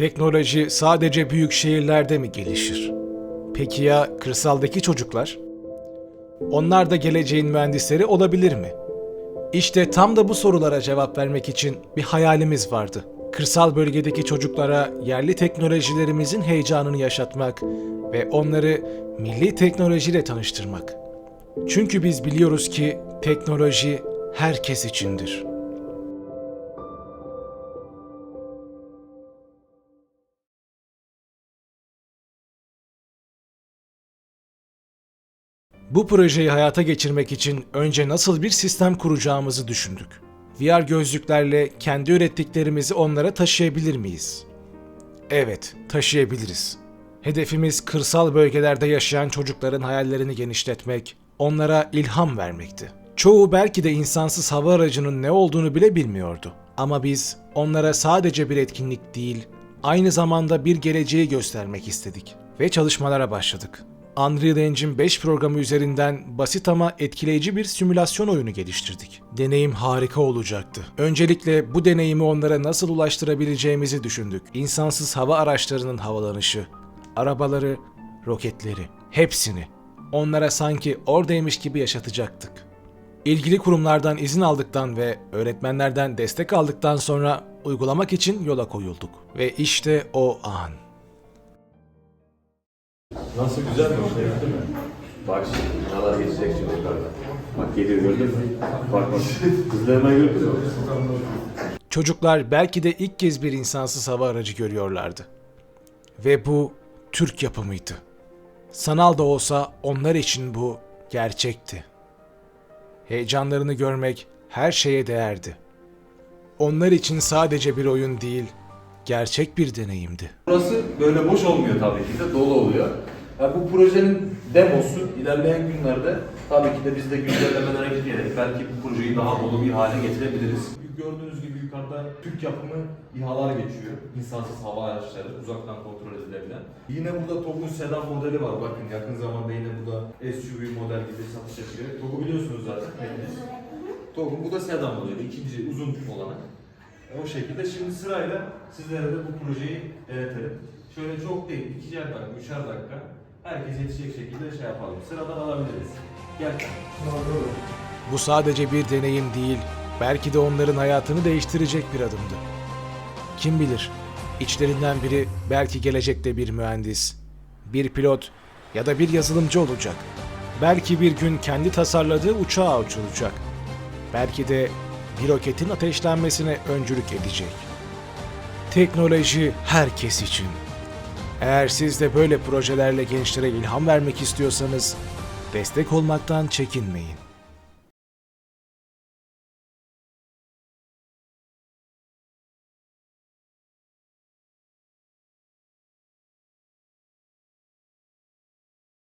Teknoloji sadece büyük şehirlerde mi gelişir? Peki ya kırsaldaki çocuklar? Onlar da geleceğin mühendisleri olabilir mi? İşte tam da bu sorulara cevap vermek için bir hayalimiz vardı. Kırsal bölgedeki çocuklara yerli teknolojilerimizin heyecanını yaşatmak ve onları milli teknolojiyle tanıştırmak. Çünkü biz biliyoruz ki teknoloji herkes içindir. Bu projeyi hayata geçirmek için önce nasıl bir sistem kuracağımızı düşündük. VR gözlüklerle kendi ürettiklerimizi onlara taşıyabilir miyiz? Evet, taşıyabiliriz. Hedefimiz kırsal bölgelerde yaşayan çocukların hayallerini genişletmek, onlara ilham vermekti. Çoğu belki de insansız hava aracının ne olduğunu bile bilmiyordu. Ama biz onlara sadece bir etkinlik değil, aynı zamanda bir geleceği göstermek istedik ve çalışmalara başladık. Unreal Engine 5 programı üzerinden basit ama etkileyici bir simülasyon oyunu geliştirdik. Deneyim harika olacaktı. Öncelikle bu deneyimi onlara nasıl ulaştırabileceğimizi düşündük. İnsansız hava araçlarının havalanışı, arabaları, roketleri, hepsini onlara sanki oradaymış gibi yaşatacaktık. İlgili kurumlardan izin aldıktan ve öğretmenlerden destek aldıktan sonra uygulamak için yola koyulduk. Ve işte o an. Nasıl güzel bir şey değil mi? Bak şimdi binalar geçecek çocuklarla. Bak geliyor gördün mü? Bak bak. Kızlarına gördün mü? Çocuklar belki de ilk kez bir insansız hava aracı görüyorlardı. Ve bu Türk yapımıydı. Sanal da olsa onlar için bu gerçekti. Heyecanlarını görmek her şeye değerdi. Onlar için sadece bir oyun değil, gerçek bir deneyimdi. Burası böyle boş olmuyor tabii ki de dolu oluyor. Ya bu projenin demosu ilerleyen günlerde tabii ki de biz de güncellemelere giderek belki bu projeyi daha dolu bir hale getirebiliriz. Gördüğünüz gibi yukarıda Türk yapımı İHA'lar geçiyor. İnsansız hava araçları uzaktan kontrol edilebilen. Yine burada TOG'un sedan modeli var. Bakın yakın zamanda yine burada SUV model gibi satış yapıyor. TOG'u biliyorsunuz zaten. hepiniz. TOG'un bu da sedan modeli. ikinci uzun olanı. O şekilde şimdi sırayla sizlere de bu projeyi denetelim. Şöyle çok değil, ikişer dakika, üçer dakika herkes yetişecek şekilde şey yapalım. Sıradan alabiliriz. Gel. Bu sadece bir deneyim değil, belki de onların hayatını değiştirecek bir adımdı. Kim bilir, içlerinden biri belki gelecekte bir mühendis, bir pilot ya da bir yazılımcı olacak. Belki bir gün kendi tasarladığı uçağa uçuracak. Belki de bir roketin ateşlenmesine öncülük edecek. Teknoloji herkes için. Eğer siz de böyle projelerle gençlere ilham vermek istiyorsanız destek olmaktan çekinmeyin.